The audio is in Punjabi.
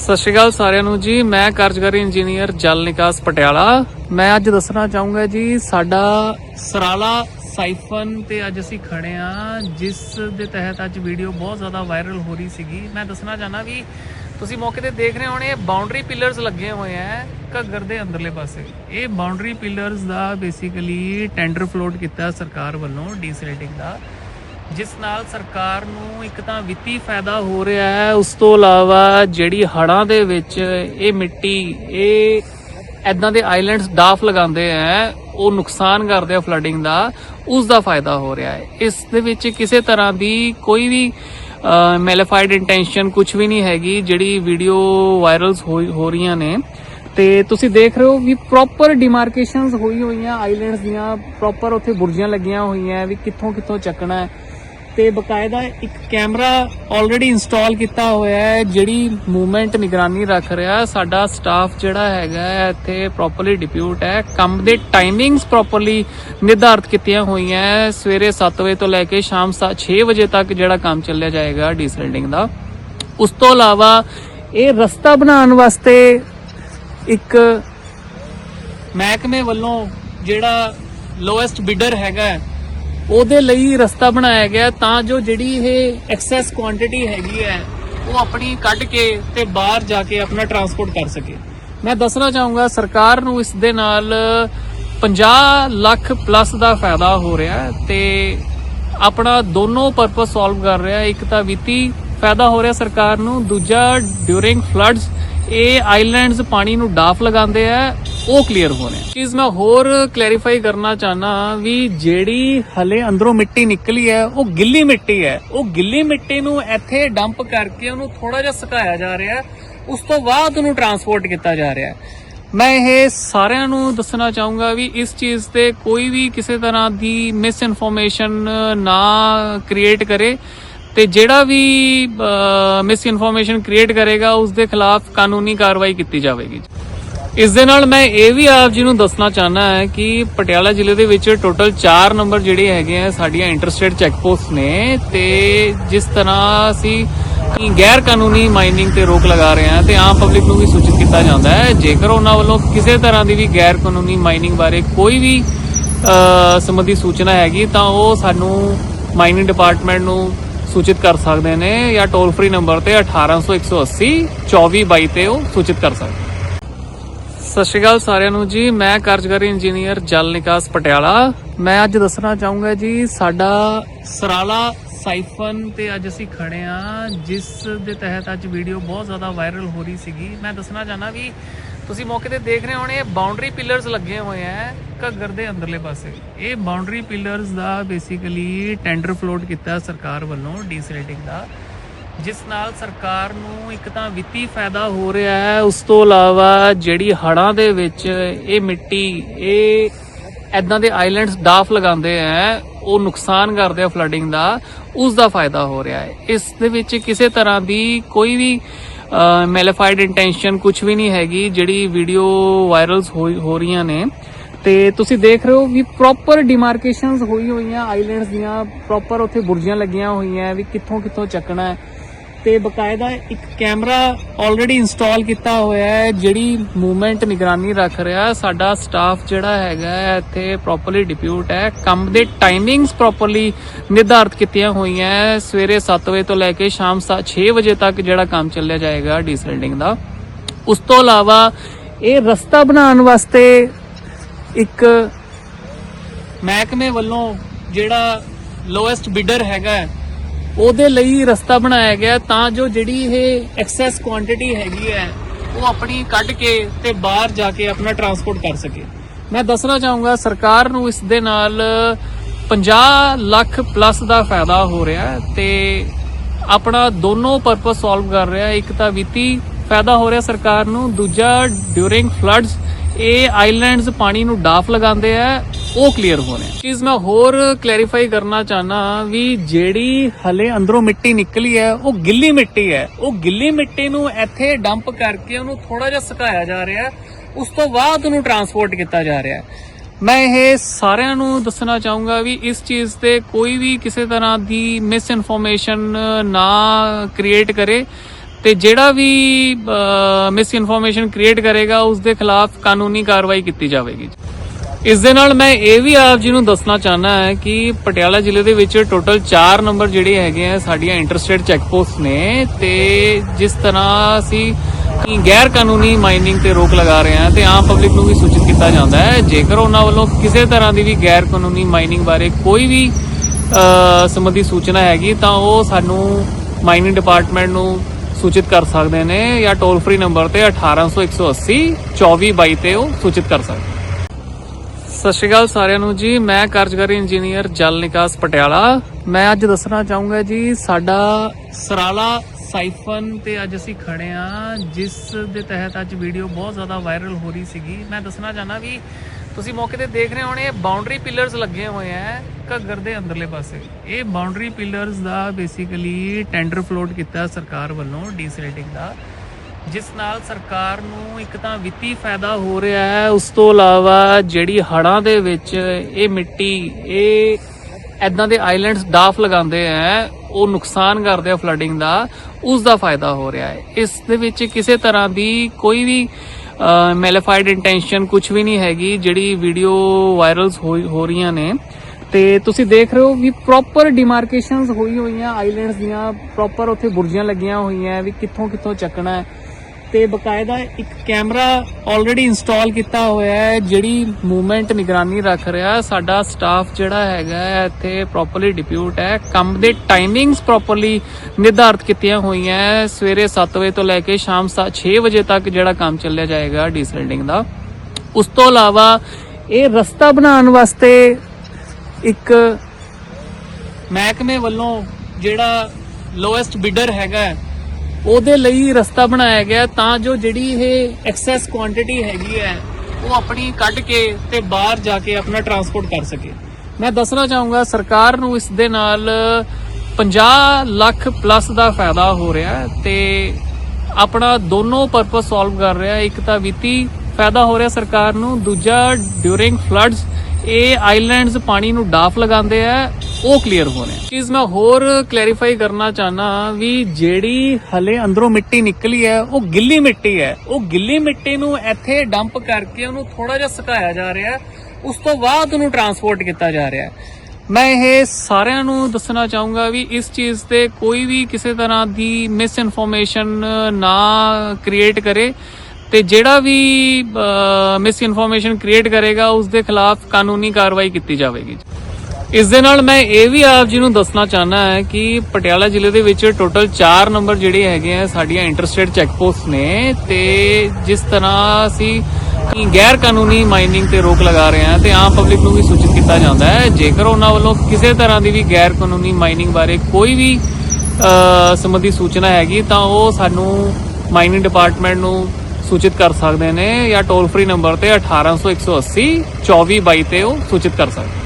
ਸਤਿ ਸ਼੍ਰੀ ਅਕਾਲ ਸਾਰਿਆਂ ਨੂੰ ਜੀ। ਮੈਂ ਕਾਰਜਕਾਰੀ ਇੰਜੀਨੀਅਰ ਜਲ ਨਿਕਾਸ ਪਟਿਆਲਾ। ਮੈਂ ਅੱਜ ਦੱਸਣਾ ਚਾਹੂੰਗਾ ਜੀ, ਸਾਡਾ ਸਰਾਲਾ ਸਾਈਫਨ ਤੇ ਅੱਜ ਅਸੀਂ ਖੜੇ ਆ, ਜਿਸ ਦੇ ਤਹਿਤ ਅੱਜ ਵੀਡੀਓ ਬਹੁਤ ਜ਼ਿਆਦਾ ਵਾਇਰਲ ਹੋ ਰਹੀ ਸੀਗੀ। ਮੈਂ ਦੱਸਣਾ ਚਾਹਨਾ ਵੀ ਤੁਸੀਂ ਮੌਕੇ ਤੇ ਦੇਖ ਰਹੇ ਹੋਣੇ ਬਾਉਂਡਰੀ ਪਿਲਰਸ ਲੱਗੇ ਹੋਏ ਆ ਘੱਗਰ ਦੇ ਅੰਦਰਲੇ ਪਾਸੇ। ਇਹ ਬਾਉਂਡਰੀ ਪਿਲਰਸ ਦਾ ਬੇਸਿਕਲੀ ਟੈਂਡਰ ਫਲੋਟ ਕੀਤਾ ਸਰਕਾਰ ਵੱਲੋਂ ਡੀਸਰੇਟਿੰਗ ਦਾ। ਜਿਸ ਨਾਲ ਸਰਕਾਰ ਨੂੰ ਇੱਕ ਤਾਂ ਵਿੱਤੀ ਫਾਇਦਾ ਹੋ ਰਿਹਾ ਹੈ, ਉਸ ਤੋਂ ਇਲਾਵਾ ਜਿਹੜੀ ਹੜਾਂ ਦੇ ਵਿੱਚ ਇਹ ਮਿੱਟੀ, ਇਹ ਐਦਾਂ ਦੇ ਆਈਲੈਂਡਸ ਡਾਫ ਲਗਾਉਂਦੇ ਆ, ਉਹ ਨੁਕਸਾਨ ਕਰਦੇ ਆ ਫਲੱਡਿੰਗ ਦਾ, ਉਸ ਦਾ ਫਾਇਦਾ ਹੋ ਰਿਹਾ ਹੈ। ਇਸ ਦੇ ਵਿੱਚ ਕਿਸੇ ਤਰ੍ਹਾਂ ਦੀ ਕੋਈ ਵੀ ਮੈਲੀਫਾਈਡ ਇੰਟੈਂਸ਼ਨ ਕੁਝ ਵੀ ਨਹੀਂ ਹੈਗੀ, ਜਿਹੜੀ ਵੀਡੀਓ ਵਾਇਰਲਸ ਹੋ ਰਹੀਆਂ ਨੇ। ਤੇ ਤੁਸੀਂ ਦੇਖ ਰਹੇ ਹੋ ਵੀ ਪ੍ਰੋਪਰ ਡਿਮਾਰਕੇਸ਼ਨਸ ਹੋਈ ਹੋਈਆਂ ਆਈਲੈਂਡਸ ਦੀਆਂ ਪ੍ਰੋਪਰ ਉੱਥੇ ਬੁਰਜੀਆਂ ਲੱਗੀਆਂ ਹੋਈਆਂ, ਵੀ ਕਿੱਥੋਂ ਕਿੱਥੋਂ ਚੱਕਣਾ ਹੈ। ਤੇ ਬਕਾਇਦਾ ਇੱਕ ਕੈਮਰਾ ਆਲਰੇਡੀ ਇੰਸਟਾਲ ਕੀਤਾ ਹੋਇਆ ਹੈ, ਜਿਹੜੀ ਮੂਵਮੈਂਟ ਨਿਗਰਾਨੀ ਰੱਖ ਰਿਹਾ ਸਾਡਾ ਸਟਾਫ ਜਿਹੜਾ ਹੈਗਾ ਇੱਥੇ ਪ੍ਰੋਪਰਲੀ ਡਿਪਿਊਟ ਹੈ। ਕੰਮ ਦੇ ਟਾਈਮਿੰਗਸ ਪ੍ਰੋਪਰਲੀ ਨਿਰਧਾਰਤ ਕੀਤੀਆਂ ਹੋਈਆਂ ਹੈ। ਸਵੇਰੇ 7 ਵਜੇ ਤੋਂ ਲੈ ਕੇ ਸ਼ਾਮ 6 ਵਜੇ ਤੱਕ ਜਿਹੜਾ ਕੰਮ ਚੱਲਿਆ ਜਾਏਗਾ ਡੀਸੈਲਡਿੰਗ ਦਾ। ਉਸ ਤੋਂ ਇਲਾਵਾ ਇਹ ਰਸਤਾ ਬਣਾਉਣ ਵਾਸਤੇ ਇੱਕ ਮਹਿਕਮੇ ਵੱਲੋਂ ਜਿਹੜਾ ਲੋਐਸਟ ਬਿਡਰ ਹੈਗਾ ਉਹਦੇ ਲਈ ਰਸਤਾ ਬਣਾਇਆ ਗਿਆ ਤਾਂ ਜੋ ਜਿਹੜੀ ਇਹ ਐਕਸੈਸ ਕੁਆਂਟੀਟੀ ਹੈਗੀ ਹੈ, ਉਹ ਆਪਣੀ ਕੱਢ ਕੇ ਤੇ ਬਾਹਰ ਜਾ ਕੇ ਆਪਣਾ ਟਰਾਂਸਪੋਰਟ ਕਰ ਸਕੇ। ਮੈਂ ਦੱਸਣਾ ਚਾਹੂੰਗਾ, ਸਰਕਾਰ ਨੂੰ ਇਸ ਦੇ ਨਾਲ 50 ਲੱਖ ਪਲੱਸ ਦਾ ਫਾਇਦਾ ਹੋ ਰਿਹਾ ਹੈ ਤੇ ਆਪਣਾ ਦੋਨੋਂ ਪਰਪਸ ਸੋਲਵ ਕਰ ਰਿਹਾ ਇੱਕ ਤਾਂ ਵਿੱਤੀ ਫਾਇਦਾ ਹੋ ਰਿਹਾ ਸਰਕਾਰ ਨੂੰ, ਦੂਜਾ ਡਿਊਰਿੰਗ ਫਲੱਡਸ ਇਹ ਆਈਲੈਂਡਸ ਪਾਣੀ ਨੂੰ ਡਾਫ ਲਗਾਉਂਦੇ ਆ, ਉਹ ਕਲੀਅਰ ਹੋ ਰਿਹਾ ਚੀਜ਼ ਮੈਂ ਹੋਰ ਕਲੈਰੀਫਾਈ ਕਰਨਾ ਚਾਹਨਾ ਵੀ ਜਿਹੜੀ ਹਲੇ ਅੰਦਰੋਂ ਮਿੱਟੀ ਨਿਕਲੀ ਹੈ, ਉਹ ਗਿੱਲੀ ਮਿੱਟੀ ਹੈ। ਉਹ ਗਿੱਲੀ ਮਿੱਟੀ ਨੂੰ ਇੱਥੇ ਡੰਪ ਕਰਕੇ ਉਹਨੂੰ ਥੋੜਾ ਜਿਹਾ ਸੁਕਾਇਆ ਜਾ ਰਿਹਾ ਉਸ ਤੋਂ ਬਾਅਦ ਉਹਨੂੰ ਟਰਾਂਸਪੋਰਟ ਕੀਤਾ ਜਾ ਰਿਹਾ ਮੈਂ ਇਹ ਸਾਰਿਆਂ ਨੂੰ ਦੱਸਣਾ ਚਾਹੂੰਗਾ ਵੀ ਇਸ ਚੀਜ਼ ਤੇ ਕੋਈ ਵੀ ਕਿਸੇ ਤਰ੍ਹਾਂ ਦੀ ਮਿਸ ਇਨਫੋਰਮੇਸ਼ਨ ਨਾ ਕ੍ਰੀਏਟ ਕਰੇ। ਤੇ ਜਿਹੜਾ ਵੀ ਮਿਸ ਇਨਫੋਰਮੇਸ਼ਨ ਕ੍ਰੀਏਟ ਕਰੇਗਾ ਉਸ ਦੇ ਖਿਲਾਫ ਕਾਨੂੰਨੀ ਕਾਰਵਾਈ ਕੀਤੀ ਜਾਵੇਗੀ ਇਸ ਦੇ ਨਾਲ ਮੈਂ ਇਹ ਵੀ ਆਪ ਜੀ ਨੂੰ ਦੱਸਣਾ ਚਾਹਨਾ ਹੈ ਕਿ ਪਟਿਆਲਾ ਜ਼ਿਲ੍ਹੇ ਦੇ ਵਿੱਚ ਟੋਟਲ 4 ਨੰਬਰ ਜਿਹੜੇ ਹੈਗੇ ਆ, ਸਾਡੀਆਂ ਇੰਟਰਸਟੇਟ ਚੈੱਕ ਪੋਸਟ ਨੇ ਤੇ ਜਿਸ ਤਰ੍ਹਾਂ ਅਸੀਂ ਗੈਰ ਕਾਨੂੰਨੀ ਮਾਈਨਿੰਗ ਤੇ ਰੋਕ ਲਗਾ ਰਹੇ ਹਾਂ ਤੇ ਆਮ ਪਬਲਿਕ ਨੂੰ ਵੀ ਸੂਚਿਤ ਕੀਤਾ ਜਾਂਦਾ ਹੈ। ਜੇਕਰ ਉਹਨਾਂ ਵੱਲੋਂ ਕਿਸੇ ਤਰ੍ਹਾਂ ਦੀ ਵੀ ਗੈਰ ਕਾਨੂੰਨੀ ਮਾਈਨਿੰਗ ਬਾਰੇ ਕੋਈ ਵੀ ਸੰਬੰਧੀ ਸੂਚਨਾ ਹੈਗੀ, ਤਾਂ ਉਹ ਸਾਨੂੰ ਮਾਈਨਿੰਗ ਡਿਪਾਰਟਮੈਂਟ ਨੂੰ ਸੂਚਿਤ ਕਰ ਸਕਦੇ ਨੇ ਜਾਂ ਟੋਲ ਫ੍ਰੀ ਨੰਬਰ ਤੇ 1800 180 2422 ਤੇ ਉਹ ਸੂਚਿਤ ਕਰ ਸਕਦੇ ਸਤਿ ਸ਼੍ਰੀ ਅਕਾਲ ਸਾਰਿਆਂ ਨੂੰ ਜੀ, ਮੈਂ ਕਾਰਜਕਾਰੀ ਇੰਜੀਨੀਅਰ ਜਲ ਨਿਕਾਸ ਪਟਿਆਲਾ। ਮੈਂ ਅੱਜ ਦੱਸਣਾ ਚਾਹੂੰਗਾ ਜੀ, ਸਾਡਾ ਸਰਾਲਾ ਸਾਈਫਨ ਤੇ ਅੱਜ ਅਸੀਂ ਖੜੇ ਆ ਜਿਸ ਦੇ ਤਹਿਤ ਅੱਜ ਵੀਡੀਓ ਬਹੁਤ ਜ਼ਿਆਦਾ ਵਾਇਰਲ ਹੋ ਰਹੀ ਸੀਗੀ। ਮੈਂ ਦੱਸਣਾ ਚਾਹਨਾ ਵੀ ਤੁਸੀਂ ਮੌਕੇ ਤੇ ਦੇਖ ਰਹੇ ਹੋਣੇ ਬਾਉਂਡਰੀ ਪਿਲਰਸ ਲੱਗੇ ਹੋਏ ਆ ਘੱਗਰ ਦੇ ਅੰਦਰਲੇ ਪਾਸੇ। ਇਹ ਬਾਉਂਡਰੀ ਪਿਲਰਸ ਦਾ ਬੇਸਿਕਲੀ ਟੈਂਡਰ ਫਲੋਟ ਕੀਤਾ ਸਰਕਾਰ ਵੱਲੋਂ ਡੀਸਰੇਟਿੰਗ ਦਾ, ਜਿਸ ਨਾਲ ਸਰਕਾਰ ਨੂੰ ਇੱਕ ਤਾਂ ਵਿੱਤੀ ਫਾਇਦਾ ਹੋ ਰਿਹਾ ਹੈ। ਉਸ ਤੋਂ ਇਲਾਵਾ ਜਿਹੜੀ ਹੜਾਂ ਦੇ ਵਿੱਚ ਇਹ ਮਿੱਟੀ, ਇਹ ਐਦਾਂ ਦੇ ਆਈਲੈਂਡਸ ਡਾਫ ਲਗਾਉਂਦੇ ਆ, ਉਹ ਨੁਕਸਾਨ ਕਰਦੇ ਆ ਫਲੱਡਿੰਗ ਦਾ, ਉਸ ਦਾ ਫਾਇਦਾ ਹੋ ਰਿਹਾ ਹੈ। ਇਸ ਦੇ ਵਿੱਚ ਕਿਸੇ ਤਰ੍ਹਾਂ ਦੀ ਕੋਈ ਵੀ ਮੈਲੀਫਾਈਡ ਇੰਟੈਂਸ਼ਨ ਕੁਝ ਵੀ ਨਹੀਂ ਹੈਗੀ, ਜਿਹੜੀ ਵੀਡੀਓ ਵਾਇਰਲਸ ਹੋ ਰਹੀਆਂ ਨੇ। ਤੇ ਤੁਸੀਂ ਦੇਖ ਰਹੇ ਹੋ ਵੀ ਪ੍ਰੋਪਰ ਡਿਮਾਰਕੇਸ਼ਨਸ ਹੋਈ ਹੋਈਆਂ ਆਈਲੈਂਡਸ ਦੀਆਂ ਪ੍ਰੋਪਰ ਉੱਥੇ ਬੁਰਜੀਆਂ ਲੱਗੀਆਂ ਹੋਈਆਂ, ਵੀ ਕਿੱਥੋਂ ਕਿੱਥੋਂ ਚੱਕਣਾ ਹੈ। ਤੇ ਬਕਾਇਦਾ ਇੱਕ ਕੈਮਰਾ ਆਲਰੇਡੀ ਇੰਸਟਾਲ ਕੀਤਾ ਹੋਇਆ ਹੈ, ਜਿਹੜੀ ਮੂਵਮੈਂਟ ਨਿਗਰਾਨੀ ਰੱਖ ਰਿਹਾ, ਸਾਡਾ ਸਟਾਫ ਜਿਹੜਾ ਹੈਗਾ ਇੱਥੇ ਪ੍ਰੋਪਰਲੀ ਡਿਪਿਊਟ ਹੈ। ਕੰਮ ਦੇ ਟਾਈਮਿੰਗਸ ਪ੍ਰੋਪਰਲੀ ਨਿਰਧਾਰਤ ਕੀਤੀਆਂ ਹੋਈਆਂ ਹੈ। ਸਵੇਰੇ 7 ਵਜੇ ਤੋਂ ਲੈ ਕੇ ਸ਼ਾਮ 6 ਵਜੇ ਤੱਕ ਜਿਹੜਾ ਕੰਮ ਚੱਲਿਆ ਜਾਏਗਾ ਡੀਸੈਲਡਿੰਗ ਦਾ। ਉਸ ਤੋਂ ਇਲਾਵਾ ਇਹ ਰਸਤਾ ਬਣਾਉਣ ਵਾਸਤੇ ਇੱਕ ਮਹਿਕਮੇ ਵੱਲੋਂ ਜਿਹੜਾ ਲੋਐਸਟ ਬਿਡਰ ਹੈਗਾ ਉਹਦੇ ਲਈ ਰਸਤਾ ਬਣਾਇਆ ਗਿਆ ਤਾਂ ਜੋ ਜਿਹੜੀ ਇਹ ਐਕਸੈਸ ਕੁਆਂਟੀਟੀ ਹੈਗੀ ਹੈ, ਉਹ ਆਪਣੀ ਕੱਢ ਕੇ ਤੇ ਬਾਹਰ ਜਾ ਕੇ ਆਪਣਾ ਟਰਾਂਸਪੋਰਟ ਕਰ ਸਕੇ। ਮੈਂ ਦੱਸਣਾ ਚਾਹੂੰਗਾ, ਸਰਕਾਰ ਨੂੰ ਇਸ ਦੇ ਨਾਲ 50 ਲੱਖ ਪਲੱਸ ਦਾ ਫਾਇਦਾ ਹੋ ਰਿਹਾ ਹੈ ਤੇ ਆਪਣਾ ਦੋਨੋਂ ਪਰਪਸ ਸੋਲਵ ਕਰ ਰਿਹਾ ਇੱਕ ਤਾਂ ਵਿੱਤੀ ਫਾਇਦਾ ਹੋ ਰਿਹਾ ਸਰਕਾਰ ਨੂੰ, ਦੂਜਾ ਡਿਊਰਿੰਗ ਫਲੱਡਸ ਇਹ ਆਈਲੈਂਡਸ ਪਾਣੀ ਨੂੰ ਡਾਫ ਲਗਾਉਂਦੇ ਆ, ਉਹ ਕਲੀਅਰ ਹੋ ਰਿਹਾ ਚੀਜ਼ ਮੈਂ ਹੋਰ ਕਲੈਰੀਫਾਈ ਕਰਨਾ ਚਾਹਨਾ ਵੀ ਜਿਹੜੀ ਹਲੇ ਅੰਦਰੋਂ ਮਿੱਟੀ ਨਿਕਲੀ ਹੈ, ਉਹ ਗਿੱਲੀ ਮਿੱਟੀ ਹੈ। ਉਹ ਗਿੱਲੀ ਮਿੱਟੀ ਨੂੰ ਇੱਥੇ ਡੰਪ ਕਰਕੇ ਉਹਨੂੰ ਥੋੜਾ ਜਿਹਾ ਸੁਕਾਇਆ ਜਾ ਰਿਹਾ ਉਸ ਤੋਂ ਬਾਅਦ ਉਹਨੂੰ ਟਰਾਂਸਪੋਰਟ ਕੀਤਾ ਜਾ ਰਿਹਾ ਮੈਂ ਇਹ ਸਾਰਿਆਂ ਨੂੰ ਦੱਸਣਾ ਚਾਹੂੰਗਾ ਵੀ ਇਸ ਚੀਜ਼ ਤੇ ਕੋਈ ਵੀ ਕਿਸੇ ਤਰ੍ਹਾਂ ਦੀ ਮਿਸ ਇਨਫੋਰਮੇਸ਼ਨ ਨਾ ਕ੍ਰੀਏਟ ਕਰੇ। ਤੇ ਜਿਹੜਾ ਵੀ ਮਿਸ ਇਨਫੋਰਮੇਸ਼ਨ ਕ੍ਰੀਏਟ ਕਰੇਗਾ ਉਸ ਦੇ ਖਿਲਾਫ ਕਾਨੂੰਨੀ ਕਾਰਵਾਈ ਕੀਤੀ ਜਾਵੇਗੀ ਇਸ ਦੇ ਨਾਲ ਮੈਂ ਇਹ ਵੀ ਆਪ ਜੀ ਨੂੰ ਦੱਸਣਾ ਚਾਹਨਾ ਹੈ ਕਿ ਪਟਿਆਲਾ ਜ਼ਿਲ੍ਹੇ ਦੇ ਵਿੱਚ ਟੋਟਲ 4 ਨੰਬਰ ਜਿਹੜੇ ਹੈਗੇ ਆ, ਸਾਡੀਆਂ ਇੰਟਰਸਟੇਟ ਚੈੱਕ ਪੋਸਟ ਨੇ ਤੇ ਜਿਸ ਤਰ੍ਹਾਂ ਅਸੀਂ ਗੈਰ ਕਾਨੂੰਨੀ ਮਾਈਨਿੰਗ ਤੇ ਰੋਕ ਲਗਾ ਰਹੇ ਹਾਂ ਤੇ ਆਮ ਪਬਲਿਕ ਨੂੰ ਵੀ ਸੂਚਿਤ ਕੀਤਾ ਜਾਂਦਾ ਹੈ। ਜੇਕਰ ਉਹਨਾਂ ਵੱਲੋਂ ਕਿਸੇ ਤਰ੍ਹਾਂ ਦੀ ਵੀ ਗੈਰ ਕਾਨੂੰਨੀ ਮਾਈਨਿੰਗ ਬਾਰੇ ਕੋਈ ਵੀ ਸੰਬੰਧੀ ਸੂਚਨਾ ਹੈਗੀ ਤਾਂ ਉਹ ਸਾਨੂੰ ਮਾਈਨਿੰਗ ਡਿਪਾਰਟਮੈਂਟ ਨੂੰ ਸੂਚਿਤ ਕਰ ਸਕਦੇ ਨੇ ਜਾਂ ਟੋਲ ਫ੍ਰੀ ਨੰਬਰ ਤੇ 1800 180 2422 ਤੇ ਉਹ ਸੂਚਿਤ ਕਰ ਸਕਦੇ ਸਤਿ ਸ਼੍ਰੀ ਅਕਾਲ ਸਾਰਿਆਂ ਨੂੰ ਜੀ, ਮੈਂ ਕਾਰਜਕਾਰੀ ਇੰਜੀਨੀਅਰ ਜਲ ਨਿਕਾਸ ਪਟਿਆਲਾ। ਮੈਂ ਅੱਜ ਦੱਸਣਾ ਚਾਹੂੰਗਾ ਜੀ, ਸਾਡਾ ਸਰਾਲਾ ਸਾਈਫਨ ਤੇ ਅੱਜ ਅਸੀਂ ਖੜੇ ਆ ਜਿਸ ਦੇ ਤਹਿਤ ਅੱਜ ਵੀਡੀਓ ਬਹੁਤ ਜ਼ਿਆਦਾ ਵਾਇਰਲ ਹੋ ਰਹੀ ਸੀਗੀ। ਮੈਂ ਦੱਸਣਾ ਚਾਹਨਾ ਵੀ ਤੁਸੀਂ ਮੌਕੇ ਤੇ ਦੇਖ ਰਹੇ ਹੋਣੇ ਬਾਉਂਡਰੀ ਪਿਲਰਸ ਲੱਗੇ ਹੋਏ ਆ ਘੱਗਰ ਦੇ ਅੰਦਰਲੇ ਪਾਸੇ। ਇਹ ਬਾਉਂਡਰੀ ਪਿਲਰਸ ਦਾ ਬੇਸਿਕਲੀ ਟੈਂਡਰ ਫਲੋਟ ਕੀਤਾ ਸਰਕਾਰ ਵੱਲੋਂ ਡੀਸੈਲਟਿੰਗ ਦਾ, ਜਿਸ ਨਾਲ ਸਰਕਾਰ ਨੂੰ ਇੱਕ ਤਾਂ ਵਿੱਤੀ ਫਾਇਦਾ ਹੋ ਰਿਹਾ ਹੈ ਉਸ ਤੋਂ ਇਲਾਵਾ ਜਿਹੜੀ ਹੜਾਂ ਦੇ ਵਿੱਚ ਇਹ ਮਿੱਟੀ, ਇਹ ਐਦਾਂ ਦੇ ਆਈਲੈਂਡਸ ਡਾਫ ਲਗਾਉਂਦੇ ਆ ਉਹ ਨੁਕਸਾਨ ਕਰਦੇ ਆ ਫਲੱਡਿੰਗ ਦਾ, ਉਸ ਦਾ ਫਾਇਦਾ ਹੋ ਰਿਹਾ ਹੈ ਇਸ ਦੇ ਵਿੱਚ ਕਿਸੇ ਤਰ੍ਹਾਂ ਦੀ ਕੋਈ ਵੀ ਮੈਲੀਫਾਈਡ ਇੰਟੈਂਸ਼ਨ ਕੁਝ ਵੀ ਨਹੀਂ ਹੈਗੀ, ਜਿਹੜੀ ਵੀਡੀਓ ਵਾਇਰਲਸ ਹੋ ਰਹੀਆਂ ਨੇ। ਤੇ ਤੁਸੀਂ ਦੇਖ ਰਹੇ ਹੋ ਵੀ ਪ੍ਰੋਪਰ ਡਿਮਾਰਕੇਸ਼ਨਸ ਹੋਈ ਹੋਈਆਂ ਆਈਲੈਂਡਸ ਦੀਆਂ ਪ੍ਰੋਪਰ ਉੱਥੇ ਬੁਰਜੀਆਂ ਲੱਗੀਆਂ ਹੋਈਆਂ, ਵੀ ਕਿੱਥੋਂ ਕਿੱਥੋਂ ਚੱਕਣਾ ਹੈ। ਤੇ ਬਕਾਇਦਾ ਇੱਕ ਕੈਮਰਾ ਆਲਰੇਡੀ ਇੰਸਟਾਲ ਕੀਤਾ ਹੋਇਆ ਹੈ, ਜਿਹੜੀ ਮੂਵਮੈਂਟ ਨਿਗਰਾਨੀ ਰੱਖ ਰਿਹਾ ਸਾਡਾ ਸਟਾਫ ਜਿਹੜਾ ਹੈਗਾ ਇੱਥੇ ਪ੍ਰੋਪਰਲੀ ਡਿਪਿਊਟ ਹੈ। ਕੰਮ ਦੇ ਟਾਈਮਿੰਗਸ ਪ੍ਰੋਪਰਲੀ ਨਿਰਧਾਰਤ ਕੀਤੀਆਂ ਹੋਈਆਂ ਹੈ। ਸਵੇਰੇ 7 ਵਜੇ ਤੋਂ ਲੈ ਕੇ ਸ਼ਾਮ 6 ਵਜੇ ਤੱਕ ਜਿਹੜਾ ਕੰਮ ਚੱਲਿਆ ਜਾਏਗਾ ਡੀਸੈਲਡਿੰਗ ਦਾ। ਉਸ ਤੋਂ ਇਲਾਵਾ ਇਹ ਰਸਤਾ ਬਣਾਉਣ ਵਾਸਤੇ ਇੱਕ ਮਹਿਕਮੇ ਵੱਲੋਂ ਜਿਹੜਾ ਲੋਐਸਟ ਬਿਡਰ ਹੈਗਾ ਉਹਦੇ ਲਈ ਰਸਤਾ ਬਣਾਇਆ ਗਿਆ ਤਾਂ ਜੋ ਜਿਹੜੀ ਇਹ ਐਕਸੈਸ ਕੁਆਂਟੀਟੀ ਹੈਗੀ ਹੈ, ਉਹ ਆਪਣੀ ਕੱਢ ਕੇ ਤੇ ਬਾਹਰ ਜਾ ਕੇ ਆਪਣਾ ਟਰਾਂਸਪੋਰਟ ਕਰ ਸਕੇ। ਮੈਂ ਦੱਸਣਾ ਚਾਹੂੰਗਾ, ਸਰਕਾਰ ਨੂੰ ਇਸ ਦੇ ਨਾਲ 50 ਲੱਖ ਪਲੱਸ ਦਾ ਫਾਇਦਾ ਹੋ ਰਿਹਾ ਹੈ ਤੇ ਆਪਣਾ ਦੋਨੋਂ ਪਰਪਸ ਸੋਲਵ ਕਰ ਰਿਹਾ ਇੱਕ ਤਾਂ ਵਿੱਤੀ ਫਾਇਦਾ ਹੋ ਰਿਹਾ ਸਰਕਾਰ ਨੂੰ, ਦੂਜਾ ਡਿਊਰਿੰਗ ਫਲੱਡਸ ਇਹ ਆਈਲੈਂਡਸ ਪਾਣੀ ਨੂੰ ਡਾਫ ਲਗਾਉਂਦੇ ਆ, ਉਹ ਕਲੀਅਰ ਹੋਣੇ ਚੀਜ਼ ਮੈਂ ਹੋਰ ਕਲੈਰੀਫਾਈ ਕਰਨਾ ਚਾਹਨਾ ਵੀ ਜਿਹੜੀ ਹਲੇ ਅੰਦਰੋਂ ਮਿੱਟੀ ਨਿਕਲੀ ਹੈ, ਉਹ ਗਿੱਲੀ ਮਿੱਟੀ ਹੈ। ਉਹ ਗਿੱਲੀ ਮਿੱਟੀ ਨੂੰ ਇੱਥੇ ਡੰਪ ਕਰਕੇ ਉਹਨੂੰ ਥੋੜਾ ਜਿਹਾ ਸੁਕਾਇਆ ਜਾ ਰਿਹਾ ਉਸ ਤੋਂ ਬਾਅਦ ਉਹਨੂੰ ਟਰਾਂਸਪੋਰਟ ਕੀਤਾ ਜਾ ਰਿਹਾ ਹੈ। ਮੈਂ ਇਹ ਸਾਰਿਆਂ ਨੂੰ ਦੱਸਣਾ ਚਾਹੂੰਗਾ ਵੀ ਇਸ ਚੀਜ਼ ਤੇ ਕੋਈ ਵੀ ਕਿਸੇ ਤਰ੍ਹਾਂ ਦੀ ਮਿਸ ਇਨਫੋਰਮੇਸ਼ਨ ਨਾ ਕ੍ਰੀਏਟ ਕਰੇ। ਤੇ ਜਿਹੜਾ ਵੀ ਮਿਸ ਇਨਫੋਰਮੇਸ਼ਨ ਕ੍ਰੀਏਟ ਕਰੇਗਾ, ਉਸ ਦੇ ਖਿਲਾਫ ਕਾਨੂੰਨੀ ਕਾਰਵਾਈ ਕੀਤੀ ਜਾਵੇਗੀ ਇਸ ਦੇ ਨਾਲ ਮੈਂ ਇਹ ਵੀ ਆਪ ਜੀ ਨੂੰ ਦੱਸਣਾ ਚਾਹਨਾ ਹੈ ਕਿ ਪਟਿਆਲਾ ਜ਼ਿਲ੍ਹੇ ਦੇ ਵਿੱਚ ਟੋਟਲ 4 ਨੰਬਰ ਜਿਹੜੇ ਹੈਗੇ ਆ, ਸਾਡੀਆਂ ਇੰਟਰਸਟੇਟ ਚੈੱਕ ਪੋਸਟ ਨੇ ਤੇ ਜਿਸ ਤਰ੍ਹਾਂ ਅਸੀਂ ਗੈਰ ਕਾਨੂੰਨੀ ਮਾਈਨਿੰਗ ਤੇ ਰੋਕ ਲਗਾ ਰਹੇ ਹਾਂ, ਤੇ ਆਮ ਪਬਲਿਕ ਨੂੰ ਵੀ ਸੂਚਿਤ ਕੀਤਾ ਜਾਂਦਾ ਹੈ। ਜੇਕਰ ਉਹਨਾਂ ਵੱਲੋਂ ਕਿਸੇ ਤਰ੍ਹਾਂ ਦੀ ਵੀ ਗੈਰ ਕਾਨੂੰਨੀ ਮਾਈਨਿੰਗ ਬਾਰੇ ਕੋਈ ਵੀ ਸੰਬੰਧੀ ਸੂਚਨਾ ਹੈਗੀ, ਤਾਂ ਉਹ ਸਾਨੂੰ ਮਾਈਨਿੰਗ ਡਿਪਾਰਟਮੈਂਟ ਨੂੰ ਸੂਚਿਤ ਕਰ ਸਕਦੇ ਨੇ ਜਾਂ ਟੋਲ ਫ੍ਰੀ ਨੰਬਰ ਤੇ 1800 180 2422 ਤੇ ਉਹ ਸੂਚਿਤ ਕਰ ਸਕਦੇ